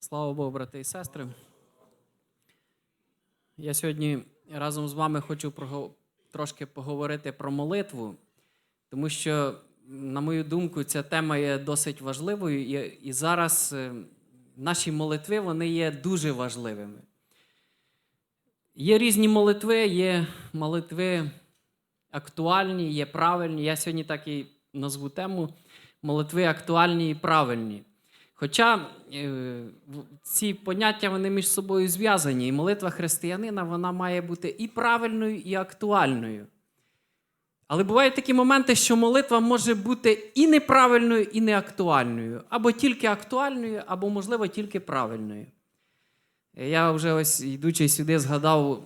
Слава Богу, брати і сестри. Я сьогодні разом з вами хочу трошки поговорити про молитву, тому що, на мою думку, ця тема є досить важливою, і, зараз е, наші молитви вони є дуже важливими. Є різні молитви, є молитви актуальні, є правильні. Я сьогодні так і назву тему молитви актуальні і правильні. Хоча е, ці поняття вони між собою зв'язані, і молитва християнина вона має бути і правильною, і актуальною. Але бувають такі моменти, що молитва може бути і неправильною, і неактуальною, або тільки актуальною, або, можливо, тільки правильною. Я вже ось йдучи сюди, згадав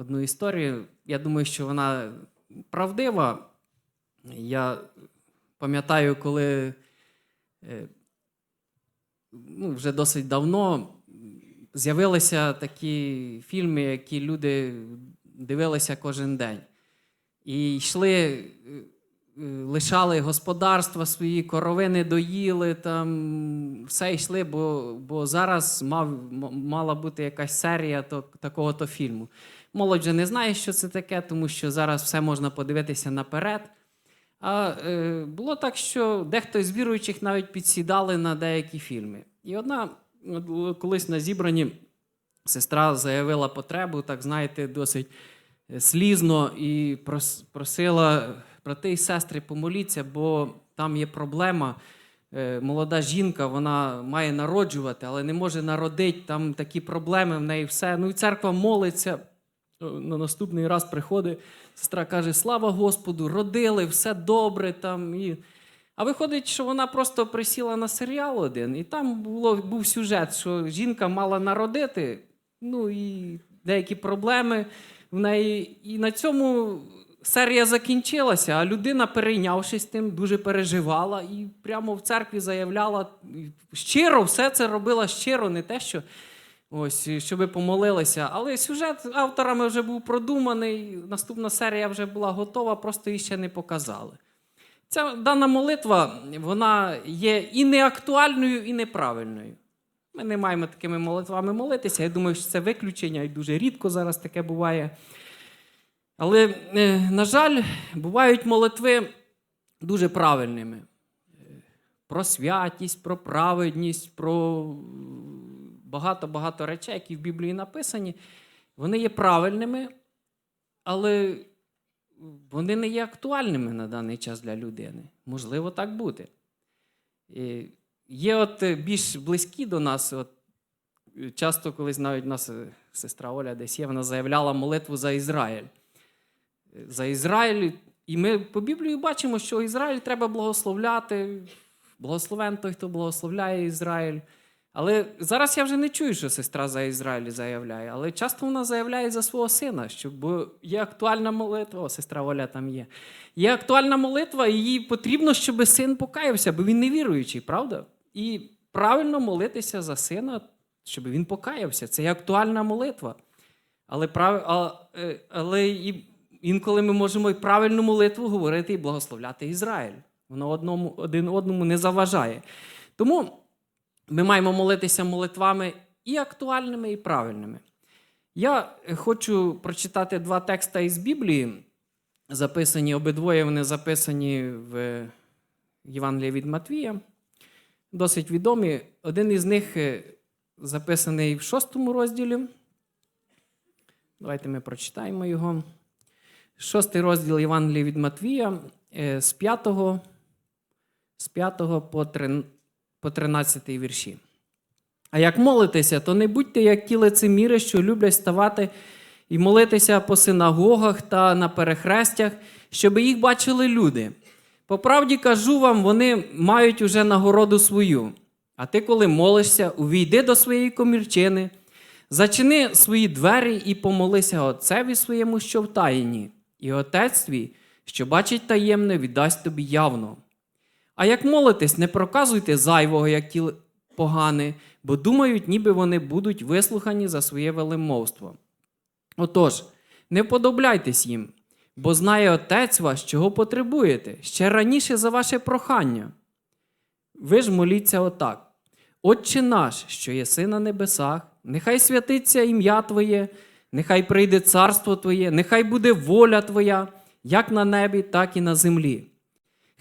одну історію. Я думаю, що вона правдива. Я пам'ятаю, коли е, ну, вже досить давно з'явилися такі фільми, які люди дивилися кожен день. І йшли, е, е, лишали господарства свої, коровини доїли, там все йшли, бо, бо зараз мав, мала бути якась серія то, такого-то фільму. Молодь же не знає, що це таке, тому що зараз все можна подивитися наперед. А е, було так, що дехто з віруючих навіть підсідали на деякі фільми. І одна колись на зібранні сестра заявила потребу, так знаєте, досить е, слізно і просила брати і сестри помоліться, бо там є проблема. Е, Молода жінка, вона має народжувати, але не може народити. Там такі проблеми в неї все. Ну і церква молиться. Е, На наступний раз приходить, сестра каже: Слава Господу, родили, все добре там. І... А виходить, що вона просто присіла на серіал один, і там було, був сюжет, що жінка мала народити, ну і деякі проблеми в неї. І на цьому серія закінчилася, а людина, перейнявшись тим, дуже переживала і прямо в церкві заявляла щиро, все це робила щиро, не те, що ось, щоб помолилися. Але сюжет авторами вже був продуманий, наступна серія вже була готова, просто її ще не показали. Ця дана молитва вона є і неактуальною, і неправильною. Ми не маємо такими молитвами молитися. Я думаю, що це виключення, і дуже рідко зараз таке буває. Але, е, на жаль, бувають молитви дуже правильними. Е, Про святість, про праведність, про багато-багато речей, які в Біблії написані. Вони є правильними, але вони не є актуальними на даний час для людини. Можливо, так бути. Є от е, більш близькі до нас. От, часто колись навіть нас е, сестра Оля десь є, вона заявляла молитву за Ізраїль. За Ізраїль. І ми по Біблії бачимо, що Ізраїль треба благословляти. Благословен той, хто благословляє Ізраїль. Але зараз я вже не чую, що сестра за Ізраїль заявляє, але часто вона заявляє за свого сина, що бо є актуальна молитва, о, сестра Оля там є. Є актуальна молитва, і їй потрібно, щоб син покаявся, бо він не віруючий, правда? І правильно молитися за сина, щоб він покаявся. Це є актуальна молитва. Але, е, але інколи ми можемо і правильну молитву говорити і благословляти Ізраїль. Воно одному, один одному не заважає. Тому ми маємо молитися молитвами і актуальними, і правильними. Я хочу прочитати два текста із Біблії, записані обидвоє вони записані в Євангелії від Матвія, досить відомі. Один із них е, записаний в шостому розділі. Давайте ми прочитаємо його. Шостий розділ Євангелії від Матвія е, з 5, з 5 по 3 по 13 вірші. А як молитеся, то не будьте як ті лицеміри, що люблять ставати і молитися по синагогах та на перехрестях, щоб їх бачили люди. По правді кажу вам, вони мають уже нагороду свою. А ти, коли молишся, увійди до своєї комірчини, зачини свої двері і помолися Отцеві своєму, що в таїні, і Отець твій, що бачить таємне, віддасть тобі явно. А як молитесь, не проказуйте зайвого, як ті погани, бо думають, ніби вони будуть вислухані за своє велимовство. Отож, не вподобляйтесь їм, бо знає Отець вас, чого потребуєте, ще раніше за ваше прохання. Ви ж моліться отак. Отче наш, що єси на небесах, нехай святиться ім'я Твоє, нехай прийде царство Твоє, нехай буде воля Твоя, як на небі, так і на землі.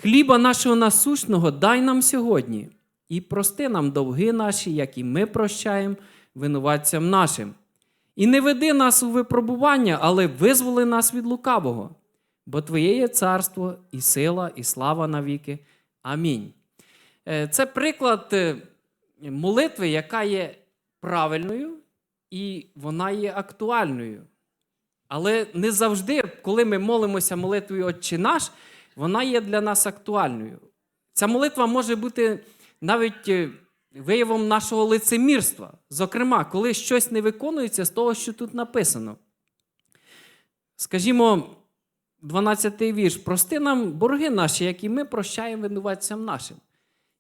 Хліба нашого насущного дай нам сьогодні, і прости нам довги наші, як і ми прощаємо винуватцям нашим. І не веди нас у випробування, але визволи нас від лукавого, бо Твоє є царство, і сила, і слава навіки. Амінь. Е, Це приклад е, молитви, яка є правильною і вона є актуальною. Але не завжди, коли ми молимося молитвою Отче наш, вона є для нас актуальною. Ця молитва може бути навіть е, виявом нашого лицемірства. Зокрема, коли щось не виконується з того, що тут написано. Скажімо, 12-й вірш: прости нам борги наші, які ми прощаємо винуватцям нашим.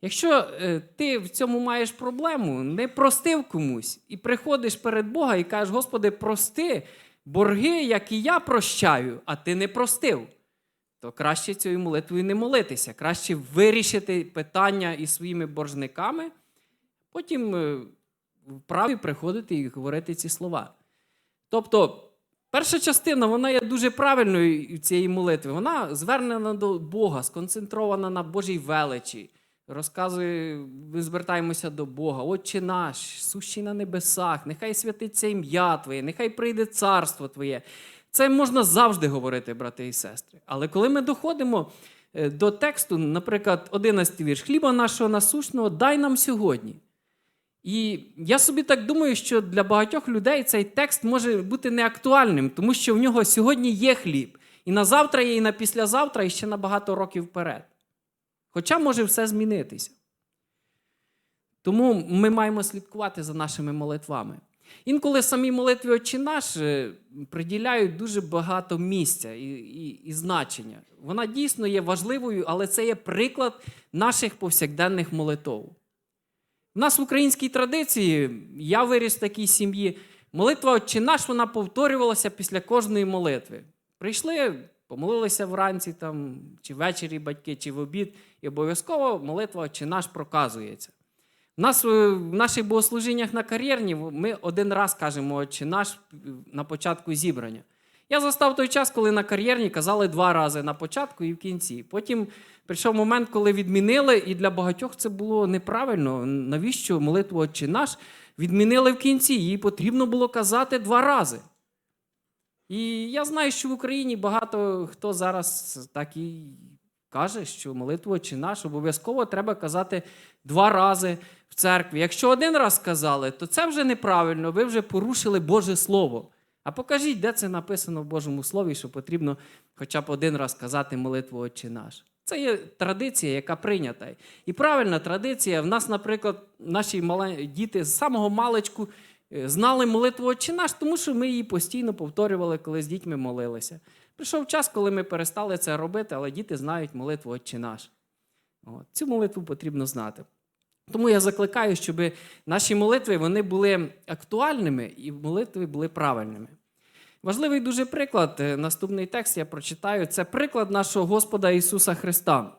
Якщо е, ти в цьому маєш проблему, не простив комусь і приходиш перед Бога і кажеш, Господи, прости борги, які я прощаю, а ти не простив, то краще цією молитвою не молитися. Краще вирішити питання із своїми боржниками, потім е, вправі приходити і говорити ці слова. Тобто, перша частина вона є дуже правильною цієї молитви. Вона звернена до Бога, сконцентрована на Божій величі. Розказує, ми звертаємося до Бога. Отче наш, сущий на небесах, нехай святиться ім'я Твоє, нехай прийде царство Твоє. Це можна завжди говорити, брати і сестри. Але коли ми доходимо е, до тексту, наприклад, 11 вірш, хліба нашого насущного дай нам сьогодні. І я собі так думаю, що для багатьох людей цей текст може бути неактуальним, тому що в нього сьогодні є хліб. І на завтра є, і на післязавтра, і ще на багато років вперед. Хоча може все змінитися. Тому ми маємо слідкувати за нашими молитвами. Інколи самі молитви «Отче наш» е, приділяють дуже багато місця і, і, і значення. Вона дійсно є важливою, але це є приклад наших повсякденних молитв. У нас в українській традиції, я виріс в такій сім'ї, молитва «Отче наш» вона повторювалася після кожної молитви. Прийшли, помолилися вранці там, чи ввечері батьки, чи в обід, і обов'язково молитва «Отче наш» проказується. Нас е, в наших богослужіннях на кар'єрні ми один раз кажемо «Отче наш» на початку зібрання. Я застав той час, коли на кар'єрні казали два рази на початку і в кінці. Потім прийшов момент, коли відмінили, і для багатьох це було неправильно. Навіщо молитву «Отче наш» відмінили в кінці? Її потрібно було казати два рази. І я знаю, що в Україні багато хто зараз так і каже, що молитву «Отче наш» обов'язково треба казати два рази в церкві. Якщо один раз сказали, то це вже неправильно, ви вже порушили Боже Слово. А покажіть, де це написано в Божому Слові, що потрібно хоча б один раз казати молитву «Отче наш». Це є традиція, яка прийнята. І правильна традиція. В нас, наприклад, наші діти з самого маличку е, знали молитву «Отче наш, тому що ми її постійно повторювали, коли з дітьми молилися. Прийшов час, коли ми перестали це робити, але діти знають молитву «Отче наш». Цю молитву потрібно знати. Тому я закликаю, щоб наші молитви вони були актуальними і молитви були правильними. Важливий дуже приклад. е, Наступний текст я прочитаю. Це приклад нашого Господа Ісуса Христа.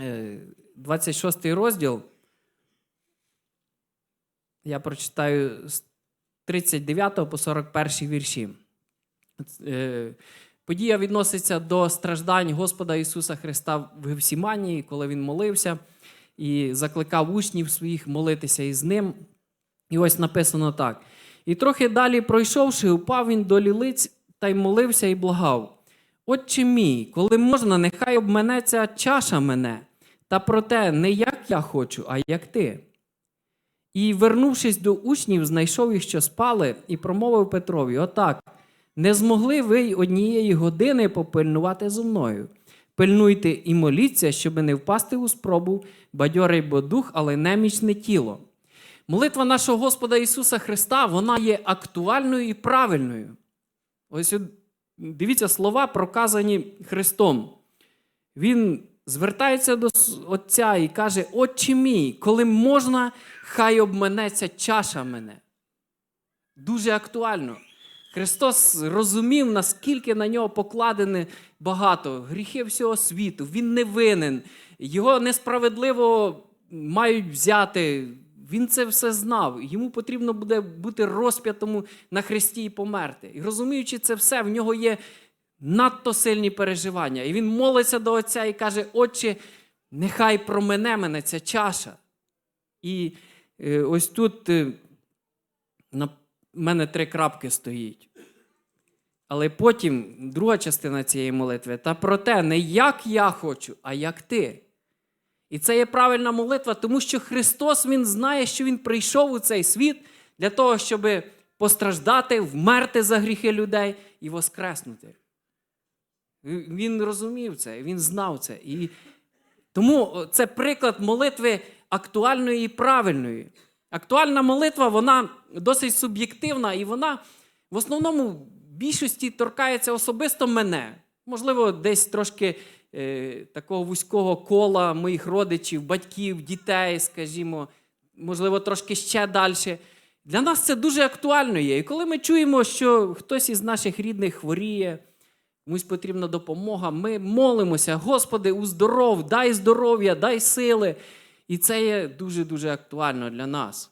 Е, 26 розділ. Я прочитаю з 39 по 41 вірші. Е, Подія відноситься до страждань Господа Ісуса Христа в Гевсіманії, коли Він молився і закликав учнів своїх молитися із ним. І ось написано так. І трохи далі пройшовши, упав він до лілиць та й молився і благав. Отче мій, коли можна, нехай обменеться чаша мене, та проте не як я хочу, а як ти. І, вернувшись до учнів, знайшов їх, що спали, і промовив Петрові: Отак, не змогли ви й однієї години попильнувати зо мною. Пильнуйте і моліться, щоб не впасти у спробу, бадьорий бо дух, але немічне тіло. Молитва нашого Господа Ісуса Христа вона є актуальною і правильною. Ось дивіться слова, проказані Христом. Він звертається до Отця і каже: Отче мій, коли можна, хай обменеться чаша мене. Дуже актуально. Христос розумів, наскільки на нього покладене багато гріхи всього світу. Він не винен. Його несправедливо мають взяти. він це все знав. Йому потрібно буде бути розп'ятому на хресті і померти. І розуміючи це все, в нього є надто сильні переживання. І він молиться до Отця і каже: Отче, нехай промене мене ця чаша. І е, ось тут е, на мене три крапки стоїть. Але потім друга частина цієї молитви та про те, не як я хочу, а як ти. І це є правильна молитва, тому що Христос Він знає, що Він прийшов у цей світ для того, щоб постраждати, вмерти за гріхи людей і воскреснути. Він розумів це, він знав це. І тому це приклад молитви актуальної і правильної. Актуальна молитва, вона досить суб'єктивна, і вона в основному більшості торкається особисто мене. Можливо, десь трошки е, такого вузького кола моїх родичів, батьків, дітей, скажімо, можливо, трошки ще далі. Для нас це дуже актуально є. І коли ми чуємо, що хтось із наших рідних хворіє, комусь потрібна допомога, ми молимося, Господи, уздоров, дай здоров'я, дай сили. І це є дуже-дуже актуально для нас.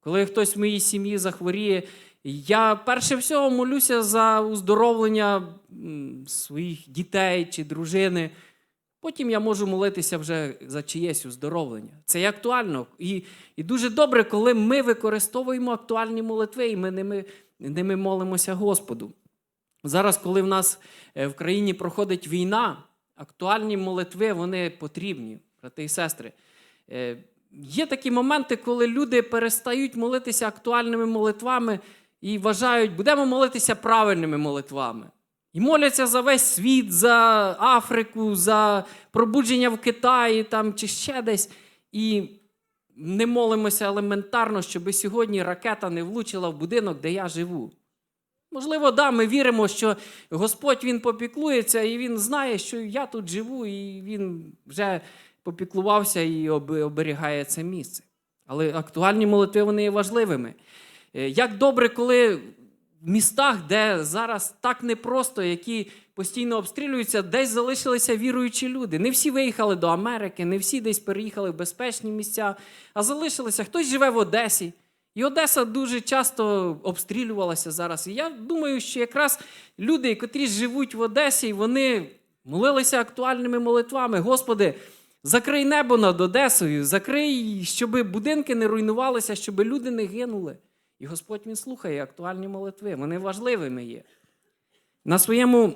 Коли хтось в моїй сім'ї захворіє, я перше всього молюся за уздоровлення своїх дітей чи дружини. Потім я можу молитися вже за чиєсь уздоровлення. Це є актуально. І, і дуже добре, коли ми використовуємо актуальні молитви, і ми ними, ними молимося Господу. Зараз, коли в нас е, в країні проходить війна, актуальні молитви вони потрібні, брати і сестри. Е, Є такі моменти, коли люди перестають молитися актуальними молитвами і вважають, будемо молитися правильними молитвами. І моляться за весь світ, за Африку, за пробудження в Китаї там, чи ще десь. І не молимося елементарно, щоб сьогодні ракета не влучила в будинок, де я живу. Можливо, да, ми віримо, що Господь Він попіклується, і Він знає, що я тут живу, і Він вже попіклувався і оберігає це місце. Але актуальні молитви вони є важливими. Е, Як добре, коли в містах, де зараз так непросто, які постійно обстрілюються, десь залишилися віруючі люди. Не всі виїхали до Америки, не всі десь переїхали в безпечні місця, а залишилися. Хтось живе в Одесі. І Одеса дуже часто обстрілювалася зараз. І я думаю, що якраз люди, котрі живуть в Одесі, вони молилися актуальними молитвами. Господи, закрий небо над Одесою, закрий, щоб будинки не руйнувалися, щоб люди не гинули. І Господь Він слухає актуальні молитви. Вони важливими є. На своєму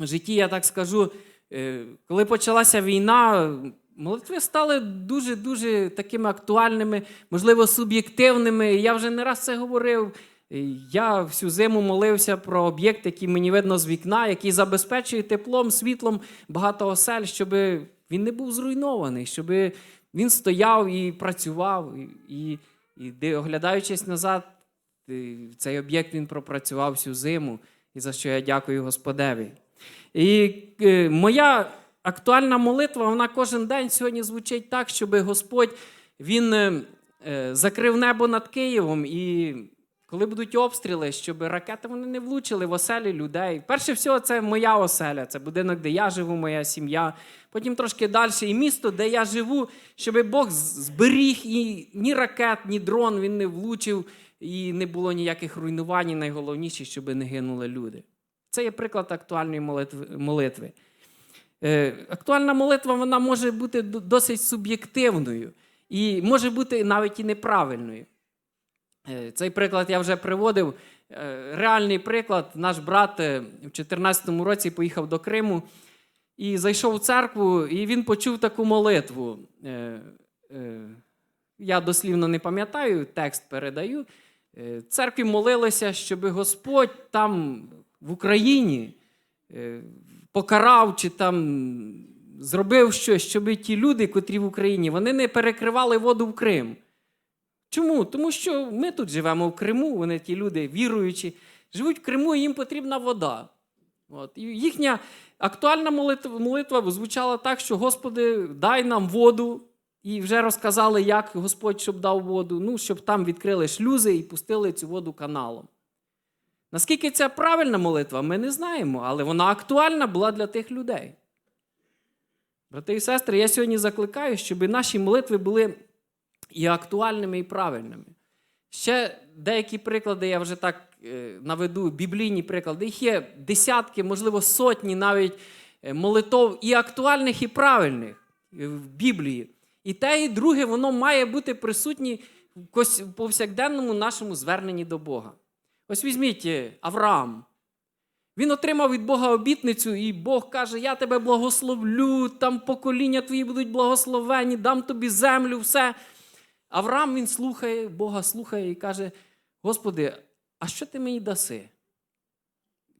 житті, я так скажу, е, коли почалася війна, молитви стали дуже-дуже такими актуальними, можливо, суб'єктивними. Я вже не раз це говорив. Е, Я всю зиму молився про об'єкт, який мені видно з вікна, який забезпечує теплом, світлом багато осель, щоб він не був зруйнований, щоб він стояв і працював. І, і, оглядаючись назад, цей об'єкт він пропрацював всю зиму, і за що я дякую Господеві. І е, моя актуальна молитва, вона кожен день сьогодні звучить так, щоб Господь він е, закрив небо над Києвом, і коли будуть обстріли, щоб ракети вони не влучили в оселі людей. Перше всього, це моя оселя, це будинок, де я живу, моя сім'я. Потім трошки далі, і місто, де я живу, щоб Бог зберіг і ні ракет, ні дрон він не влучив, і не було ніяких руйнувань. і Найголовніше, щоб не гинули люди. Це є приклад актуальної молитви. Е, Актуальна молитва вона може бути досить суб'єктивною і може бути навіть і неправильною. Е, Цей приклад я вже приводив. Е, Реальний приклад. Наш брат е, в 2014 році поїхав до Криму і зайшов в церкву, і він почув таку молитву. Я дослівно не пам'ятаю, текст передаю. Церкві молилися, щоб Господь там в Україні покарав чи там зробив щось, щоб ті люди, котрі в Україні, вони не перекривали воду в Крим. Чому? Тому що ми тут живемо в Криму, вони ті люди віруючі, живуть в Криму, і їм потрібна вода. От. І їхня актуальна молитва, молитва звучала так, що Господи, дай нам воду. І вже розказали, як Господь щоб дав воду, ну, щоб там відкрили шлюзи і пустили цю воду каналом. Наскільки це правильна молитва, ми не знаємо, але вона актуальна була для тих людей. Брати і сестри, я сьогодні закликаю, щоб наші молитви були і актуальними, і правильними. Ще деякі приклади я вже так е, наведу, біблійні приклади. Їх є десятки, можливо, сотні навіть е, молитов і актуальних, і правильних е, в Біблії. І те, і друге, воно має бути присутнє в повсякденному нашому зверненні до Бога. Ось візьміть Авраам. Він отримав від Бога обітницю, і Бог каже: Я тебе благословлю, там покоління твої будуть благословені, дам тобі землю, все. Авраам він слухає, Бога слухає і каже: Господи, а що ти мені даси?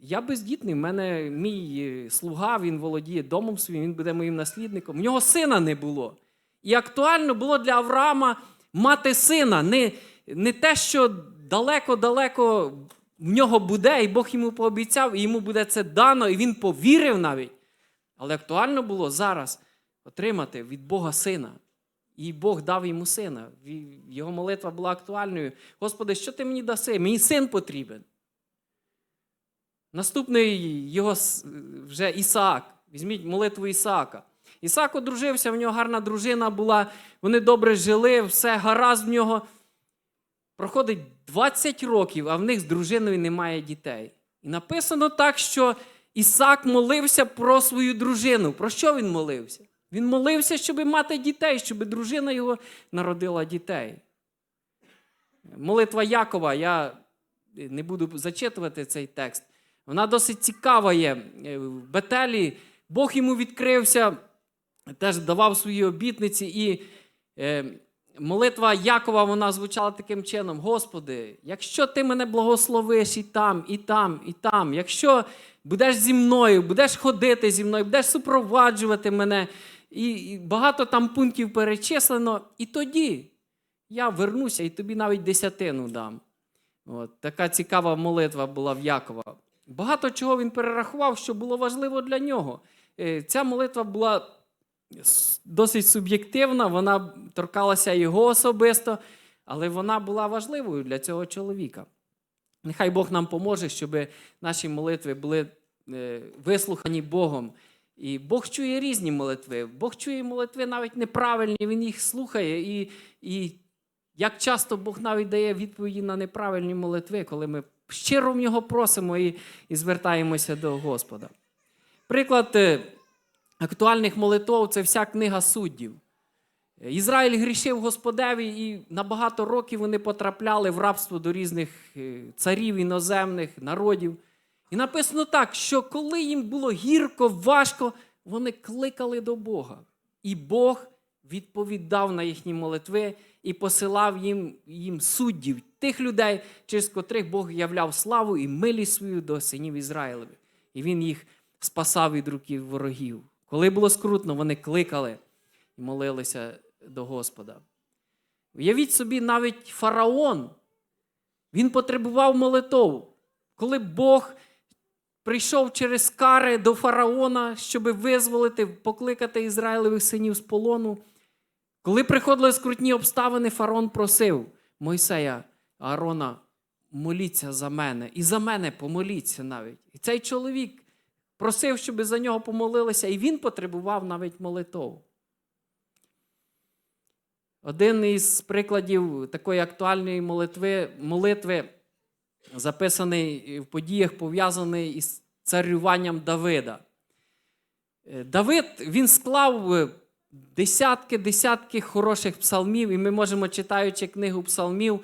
Я бездітний, в мене мій е, слуга, він володіє домом своїм, він буде моїм наслідником. В нього сина не було. І актуально було для Авраама мати сина, не, не те, що далеко-далеко в нього буде, і Бог йому пообіцяв, і йому буде це дано, і він повірив навіть. Але актуально було зараз отримати від Бога сина. І Бог дав йому сина. Його молитва була актуальною. Господи, що ти мені даси? Мені син потрібен. Наступний його вже Ісаак. Візьміть молитву Ісаака. Ісаак одружився, в нього гарна дружина була, вони добре жили, все гаразд в нього. Проходить 20 років, а в них з дружиною немає дітей. І написано так, що Ісаак молився про свою дружину. Про що він молився? Він молився, щоб мати дітей, щоб дружина його народила дітей. Молитва Якова, я не буду зачитувати цей текст. Вона досить цікава є. Е, В Бетелі Бог йому відкрився, теж давав свої обітниці. І е, молитва Якова вона звучала таким чином: Господи, якщо ти мене благословиш і там, і там, і там, якщо будеш зі мною, будеш ходити зі мною, будеш супроваджувати мене, і, багато там пунктів перечислено, і тоді я вернуся і тобі навіть десятину дам. От, така цікава молитва була в Якова. Багато чого він перерахував, що було важливо для нього. Е, Ця молитва була досить суб'єктивна, вона торкалася його особисто, але вона була важливою для цього чоловіка. Нехай Бог нам поможе, щоб наші молитви були е, вислухані Богом. І Бог чує різні молитви. Бог чує молитви навіть неправильні, Він їх слухає. І, і як часто Бог навіть дає відповіді на неправильні молитви, коли ми щиро в нього просимо і, і звертаємося до Господа. Приклад е, актуальних молитв це вся книга суддів. Ізраїль грішив Господеві, і на багато років вони потрапляли в рабство до різних е, царів іноземних народів. І написано так, що коли їм було гірко, важко, вони кликали до Бога. І Бог відповідав на їхні молитви і посилав їм, їм суддів, тих людей, через котрих Бог являв славу і милість свою до синів Ізраїлевих. І він їх спасав від руки ворогів. Коли було скрутно, вони кликали і молилися до Господа. Уявіть собі, навіть фараон, він потребував молитов. Коли Бог прийшов через кари до фараона, щоб визволити, покликати Ізраїлевих синів з полону. Коли приходили скрутні обставини, фараон просив Мойсея, Аарона, моліться за мене. І за мене помоліться навіть. І цей чоловік просив, щоб за нього помолилися, і він потребував навіть молитов. Один із прикладів такої актуальної молитви, молитви записаний в подіях, пов'язаний із царюванням Давида. Е, Давид він склав е, десятки, десятки хороших псалмів, і ми можемо, читаючи книгу псалмів,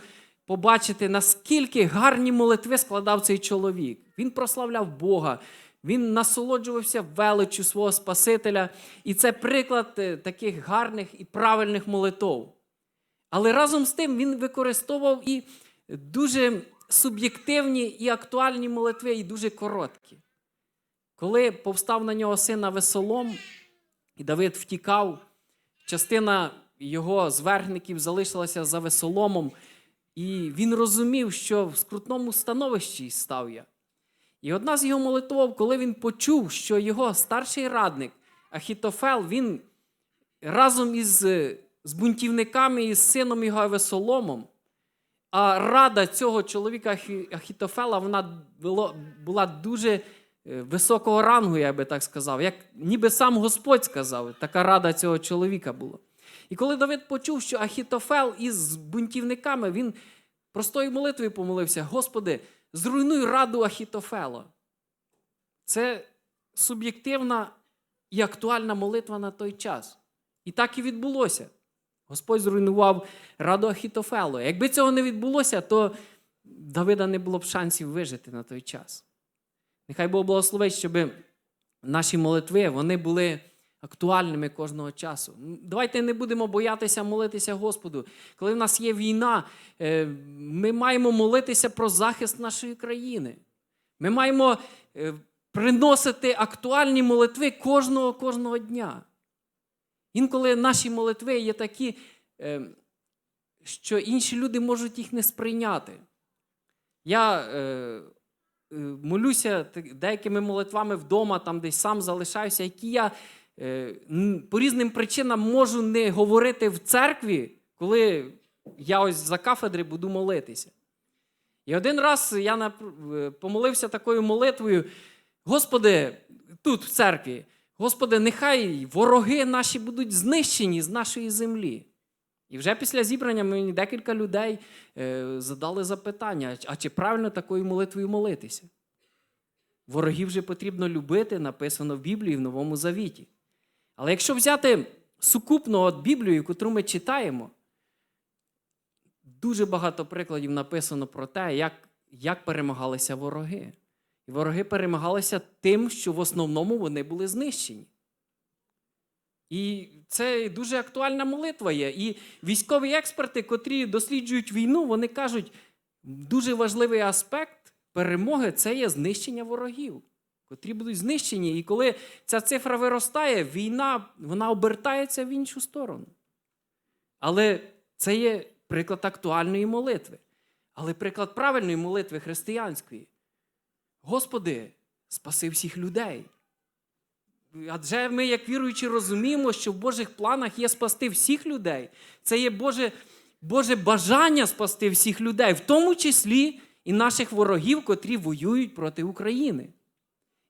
побачити, наскільки гарні молитви складав цей чоловік. Він прославляв Бога, він насолоджувався величчю свого Спасителя. І це приклад е, таких гарних і правильних молитв. Але разом з тим він використовував і дуже суб'єктивні і актуальні молитви, і дуже короткі. Коли повстав на нього син Весолом, і Давид втікав, частина його зверхників залишилася за Весоломом, і він розумів, що в скрутному становищі став я. І одна з його молитв, коли він почув, що його старший радник Ахітофел, він разом із з бунтівниками і з сином його Весоломом, а рада цього чоловіка Ахітофела вона була дуже е, високого рангу, я би так сказав. Як ніби сам Господь сказав, така рада цього чоловіка була. І коли Давид почув, що Ахітофел із бунтівниками, він простою молитвою помолився: Господи, зруйнуй раду Ахітофела. Це суб'єктивна і актуальна молитва на той час. І так і відбулося. Господь зруйнував раду Ахітофелу. Якби цього не відбулося, то Давида не було б шансів вижити на той час. Нехай Бог благословить, щоб наші молитви вони були актуальними кожного часу. Давайте не будемо боятися молитися Господу. Коли в нас є війна, е, ми маємо молитися про захист нашої країни. Ми маємо е, приносити актуальні молитви кожного кожного дня. Інколи наші молитви є такі, е, що інші люди можуть їх не сприйняти. Я е, е, молюся деякими молитвами вдома, там десь сам залишаюся, які я по різним причинам можу не говорити в церкві, коли я ось за кафедри буду молитися. І один раз я помолився такою молитвою: Господи, тут в церкві, Господи, нехай вороги наші будуть знищені з нашої землі. І вже після зібрання мені декілька людей е, задали запитання: а чи правильно такою молитвою молитися? Ворогів же потрібно любити, написано в Біблії в Новому Завіті. Але якщо взяти сукупно от Біблію, яку ми читаємо, дуже багато прикладів написано про те, як, як перемагалися вороги. І вороги перемагалися тим, що в основному вони були знищені. І це дуже актуальна молитва є. І військові експерти, котрі досліджують війну, вони кажуть, дуже важливий аспект перемоги це є знищення ворогів, котрі будуть знищені. І коли ця цифра виростає, війна вона обертається в іншу сторону. Але це є приклад актуальної молитви. Але приклад правильної молитви християнської. Господи, спаси всіх людей. Адже ми, як віруючі, розуміємо, що в Божих планах є спасти всіх людей. Це є Боже, Боже бажання спасти всіх людей, в тому числі і наших ворогів, котрі воюють проти України.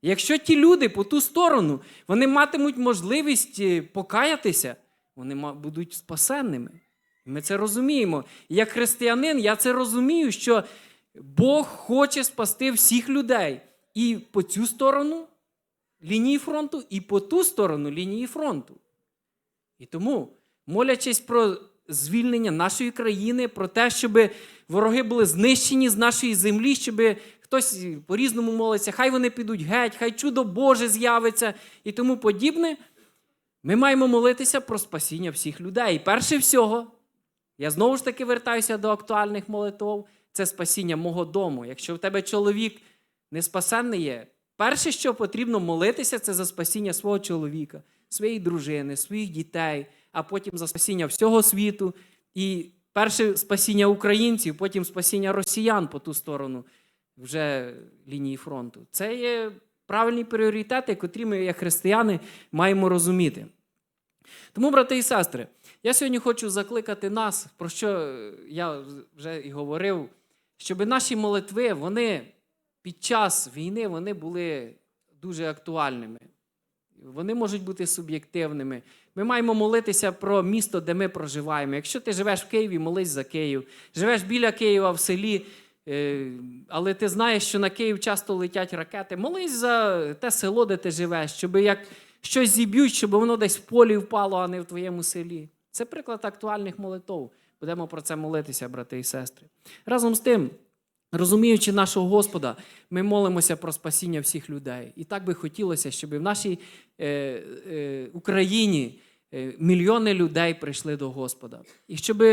Якщо ті люди по ту сторону вони матимуть можливість е, покаятися, вони будуть спасенними. Ми це розуміємо. Як християнин, я це розумію, що Бог хоче спасти всіх людей. І по цю сторону лінії фронту, і по ту сторону лінії фронту. І тому, молячись про звільнення нашої країни, про те, щоб вороги були знищені з нашої землі, щоб хтось по-різному молиться, хай вони підуть геть, хай чудо Боже з'явиться і тому подібне, ми маємо молитися про спасіння всіх людей. І перше всього, я знову ж таки вертаюся до актуальних молитв, це спасіння мого дому. Якщо в тебе чоловік не спасенний є, перше, що потрібно молитися, це за спасіння свого чоловіка, своєї дружини, своїх дітей, а потім за спасіння всього світу. І перше спасіння українців, потім спасіння росіян по ту сторону вже лінії фронту. Це є правильні пріоритети, котрі ми, як християни, маємо розуміти. Тому, брати і сестри, я сьогодні хочу закликати нас, про що я вже і говорив, щоб наші молитви, вони під час війни вони були дуже актуальними. Вони можуть бути суб'єктивними. Ми маємо молитися про місто, де ми проживаємо. Якщо ти живеш в Києві, молись за Київ. Живеш біля Києва в селі, е, але ти знаєш, що на Київ часто летять ракети. Молись за те село, де ти живеш, щоб як щось зіб'ють, щоб воно десь в полі впало, а не в твоєму селі. Це приклад актуальних молитв. Будемо про це молитися, брати і сестри. Разом з тим, розуміючи нашого Господа, ми молимося про спасіння всіх людей. І так би хотілося, щоб в нашій е, е, Україні е, мільйони людей прийшли до Господа. І щоб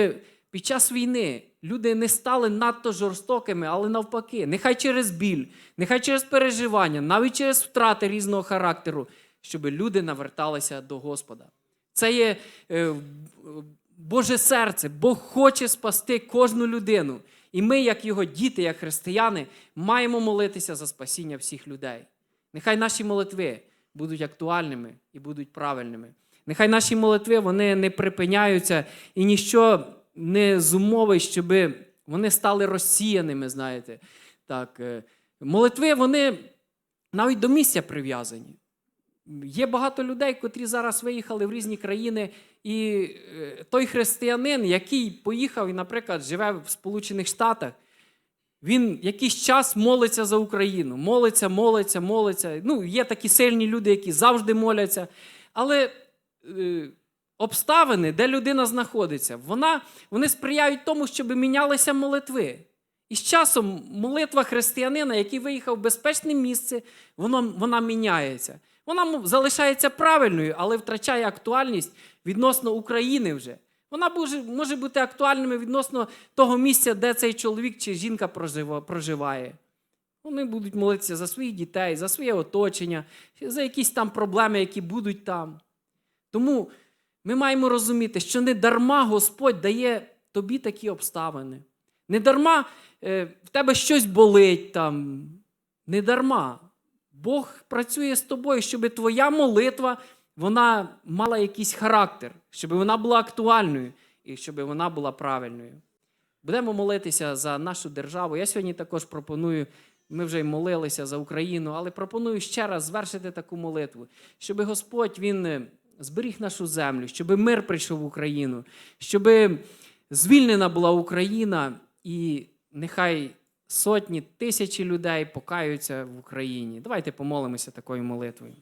під час війни люди не стали надто жорстокими, але навпаки, нехай через біль, нехай через переживання, навіть через втрати різного характеру, щоб люди наверталися до Господа. Це є е, Боже серце. Бог хоче спасти кожну людину. І ми, як його діти, як християни, маємо молитися за спасіння всіх людей. Нехай наші молитви будуть актуальними і будуть правильними. Нехай наші молитви вони не припиняються і ніщо не зумовить, щоб вони стали розсіяними, знаєте. Так, е, молитви, вони навіть до місця прив'язані. Є багато людей, котрі зараз виїхали в різні країни, і е, той християнин, який поїхав і, наприклад, живе в Сполучених Штатах, він якийсь час молиться за Україну. Молиться, молиться, молиться. Ну, є такі сильні люди, які завжди моляться. Але е, обставини, де людина знаходиться, вона, вони сприяють тому, щоб мінялися молитви. І з часом молитва християнина, який виїхав в безпечне місце, воно, вона міняється. Вона залишається правильною, але втрачає актуальність відносно України вже. Вона може, бути актуальною відносно того місця, де цей чоловік чи жінка проживає. Вони будуть молитися за своїх дітей, за своє оточення, за якісь там проблеми, які будуть там. Тому ми маємо розуміти, що не дарма Господь дає тобі такі обставини. Не дарма е, в тебе щось болить там. Не дарма. Бог працює з тобою, щоб твоя молитва вона мала якийсь характер, щоб вона була актуальною і щоб вона була правильною. Будемо молитися за нашу державу. Я сьогодні також пропоную, ми вже й молилися за Україну, але пропоную ще раз звершити таку молитву, щоб Господь Він е, зберіг нашу землю, щоб мир прийшов в Україну, щоб звільнена була Україна, і нехай сотні, тисячі людей покаються в Україні. Давайте помолимося такою молитвою.